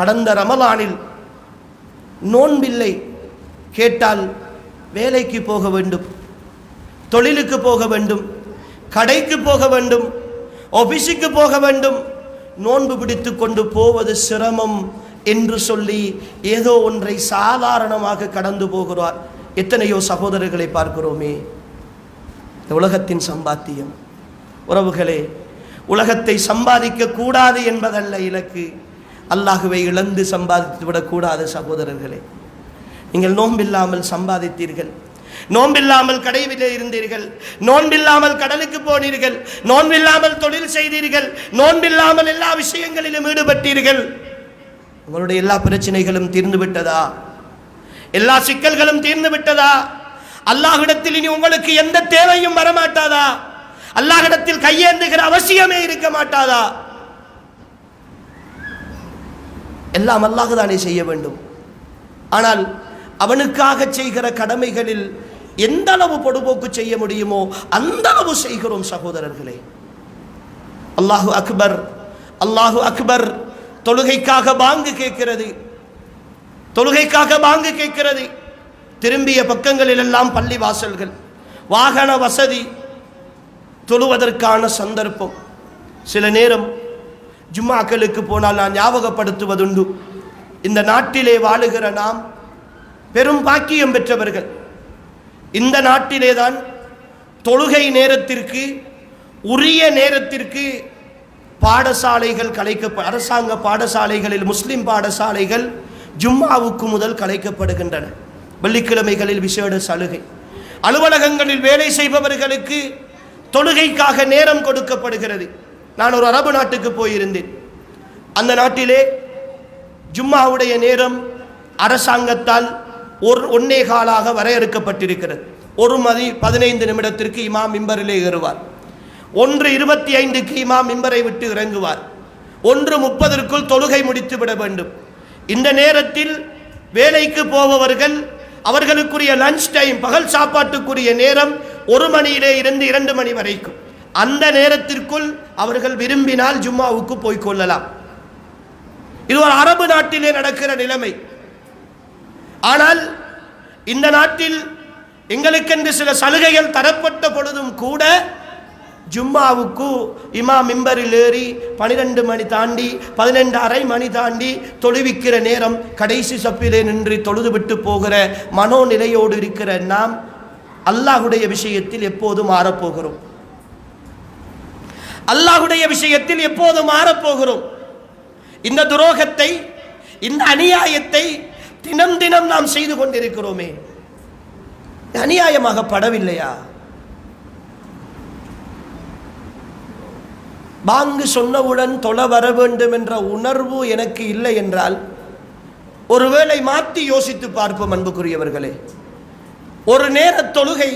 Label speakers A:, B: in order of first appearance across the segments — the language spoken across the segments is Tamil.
A: கடந்த ரமலானில் நோன்பில்லை கேட்டால் வேலைக்கு போக வேண்டும் தொழிலுக்கு போக வேண்டும் கடைக்கு போக வேண்டும் ஆபீஸுக்கு போக வேண்டும். நோன்பு பிடித்து கொண்டு போவது சிரமம் என்று சொல்லி ஏதோ ஒன்றை சாதாரணமாக கடந்து போகிறார். எத்தனையோ சகோதரர்களை பார்க்கிறோமே இந்த உலகத்தின் சம்பாத்தியம். உறவுகளே உலகத்தை சம்பாதிக்க கூடாது என்பதல்ல இலக்கு. அல்லாஹுவை இழந்து சம்பாதித்து விடக்கூடாது சகோதரர்களே. நீங்கள் நோம்பில்லாமல் சம்பாதித்தீர்கள். நோன்பில்லாமல் கடைவிலே இருந்தீர்கள். நோன்பில்லாமல் கடலுக்கு போனீர்கள். நோன்பில்லாமல் தொழில் செய்தீர்கள். நோன்பில்லாமல் எல்லா விஷயங்களிலும் ஈடுபட்டீர்கள். உங்களுடைய எல்லா பிரச்சனைகளும் தீர்ந்து விட்டதா? எல்லா சிக்கல்களும் தீர்ந்து விட்டதா? அல்லாஹிடத்தில் இனி உங்களுக்கு எந்த தேவையும் வரமாட்டாதா? அல்லாஹிடத்தில் கையேந்துகிற அவசியமே இருக்க மாட்டாதா? எல்லாம் அல்லாஹ் தானே செய்ய வேண்டும். ஆனால் அவனுக்காக செய்கிற கடமைகளில் எந்த அளவு பொடுபோக்கு செய்ய முடியுமோ அந்த அளவு செய்கிறோம் சகோதரர்களே. அல்லாஹு அக்பர் அல்லாஹு அக்பர் தொழுகைக்காக பாங்கு கேட்கிறது. தொழுகைக்காக பாங்கு கேட்கிறது. திரும்பிய பக்கங்களில் எல்லாம் பள்ளி வாசல்கள் வாகன வசதி தொழுவதற்கான சந்தர்ப்பம். சில நேரம் ஜும்மாக்களுக்கு போனால் நான் ஞாபகப்படுத்துவதுண்டு. இந்த நாட்டிலே வாழுகிற நாம் பெரும் பாக்கியம் பெற்றவர்கள். இந்த நாட்டிலே தான் தொழுகை நேரத்திற்கு உரிய நேரத்திற்கு பாடசாலைகள் கலைக்க அரசாங்க பாடசாலைகளில் முஸ்லிம் பாடசாலைகள் ஜும்மாவுக்கு முதல் கலைக்கப்படுகின்றன. வெள்ளிக்கிழமைகளில் விசேட சலுகை. அலுவலகங்களில் வேலை செய்பவர்களுக்கு தொழுகைக்காக நேரம் கொடுக்கப்படுகிறது. நான் ஒரு அரபு நாட்டுக்கு போயிருந்தேன். அந்த நாட்டிலே ஜும்மாவுடைய நேரம் அரசாங்கத்தால் ஒரு ஒன்னே காலாக வரையறுக்கப்பட்டிருக்கிறது. ஒரு மதி பதினைந்து நிமிடத்திற்கு இமாம் மிம்பரிலே ஏறுவார். ஒன்று இருபத்தி ஐந்துக்கு இமாம் மிம்பரை விட்டு இறங்குவார். ஒன்று முப்பதற்குள் தொழுகை முடித்து விட வேண்டும். இந்த நேரத்தில் வேலைக்கு போபவர்கள் அவர்களுக்குரிய லஞ்ச் டைம் பகல் சாப்பாட்டுக்குரிய நேரம் ஒரு மணியிலே இருந்து இரண்டு மணி வரைக்கும். அந்த நேரத்திற்குள் அவர்கள் விரும்பினால் ஜும்மாவுக்கு போய்கொள்ளலாம் இது ஒரு அரபு நாட்டிலே நடக்கிற நிலைமை. ஆனால் இந்த நாட்டில் எங்களுக்கென்று சில சலுகைகள் தரப்பட்ட பொழுதும் கூட ஜும்மாவுக்கு இமா மிம்பரில் ஏறி பனிரெண்டு மணி தாண்டி பதினெண்டு அரை மணி தாண்டி தொழுவிக்கிற நேரம் கடைசி சப்பிலே நின்று தொழுது விட்டு போகிற மனோநிலையோடு இருக்கிற நாம் அல்லாஹுடைய விஷயத்தில் எப்போதும் மாறப்போகிறோம். அல்லாஹுடைய விஷயத்தில் எப்போது மாறப்போகிறோம்? இந்த துரோகத்தை இந்த அநியாயத்தை தினம் தினம் நாம் செய்து கொண்டிருக்கிறோமே. அநியாயமாக படவில்லையா? பாங்கு சொன்னவுடன் தொலை வர வேண்டும் என்ற உணர்வு எனக்கு இல்லை என்றால் ஒருவேளை மாற்றி யோசித்து பார்ப்போம் அன்புக்குரியவர்களே. ஒரு நேர தொழுகை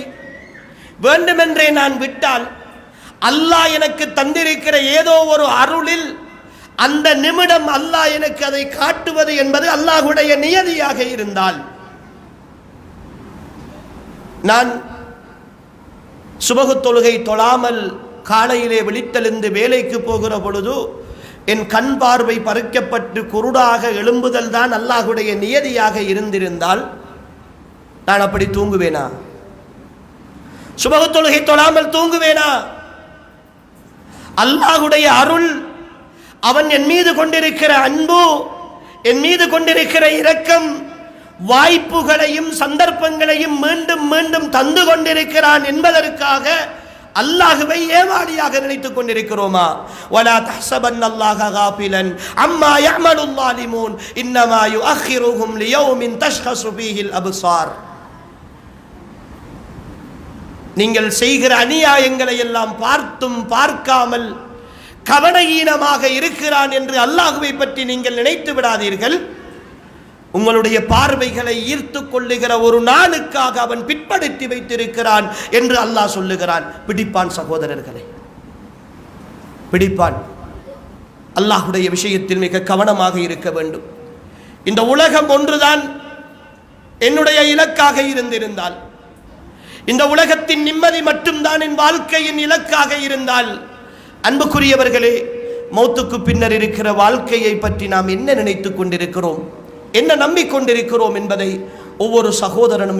A: வேண்டுமென்றே நான் விட்டால் அல்லாஹ் எனக்கு தந்திருக்கிற ஏதோ ஒரு அருளில் அந்த நிமிடம் அல்லாஹ் எனக்கு அதை காட்டுவது என்பது அல்லாஹுடைய நியதியாக இருந்தால். நான் சுபகு தொழுகை தொழாமல் காலையிலே விழித்தெழுந்து வேலைக்கு போகிற பொழுது என் கண் பார்வை பறிக்கப்பட்டு குருடாக எழும்புதல் தான் அல்லாஹுடைய நியதியாக இருந்திருந்தால் நான் அப்படி தூங்குவேனா? சுபகு தொழுகை தொழாமல் தூங்குவேனா? அல்லாஹுடைய அருள் அவன் என் மீது கொண்டிருக்கிற அன்பு என் மீது கொண்டிருக்கிற இரக்கம் வாய்ப்புகளையும் சந்தர்ப்பங்களையும் மீண்டும் மீண்டும் தந்து கொண்டிருக்கிறான் என்பதற்காக அல்லாஹுவை ஏமாளியாக நினைத்துக் கொண்டிருக்கிறோமா? வலா தஹ்சபன் அல்லாஹ காபிலன் அம்மா யஅமலுல் லாலிமூன் இன்னமா யுஅخிருஹும் லியௌமின் தஷ்கசு ஃபீஹில் அப்சார். நீங்கள் செய்கிற அநியாயங்களை எல்லாம் பார்த்தும் பார்க்காமல் கவனஈனமாக இருக்கிறான் என்று அல்லாஹுவை பற்றி நீங்கள் நினைத்து விடாதீர்கள். உங்களுடைய பார்வைகளை ஈர்த்து கொள்ளுகிற ஒரு நாளுக்காக அவன் பிற்படுத்தி வைத்திருக்கிறான் என்று அல்லாஹ் சொல்லுகிறான். பிடிப்பான் சகோதரர்களை பிடிப்பான். அல்லாஹுடைய விஷயத்தில் மிக கவனமாக இருக்க வேண்டும். இந்த உலகம் ஒன்றுதான் என்னுடைய இலக்காக இருந்திருந்தால் இந்த உலகத்தின் நிம்மதி மட்டும்தான் என் வாழ்க்கையின் இலக்காக இருந்தால். அன்புக்குரியவர்களே மௌத்துக்கு பின்னர் இருக்கிற வாழ்க்கையை பற்றி நாம் என்ன நினைத்துக் கொண்டிருக்கிறோம்? என்ன நம்பிக்கொண்டிருக்கிறோம் என்பதை ஒவ்வொரு சகோதரனும்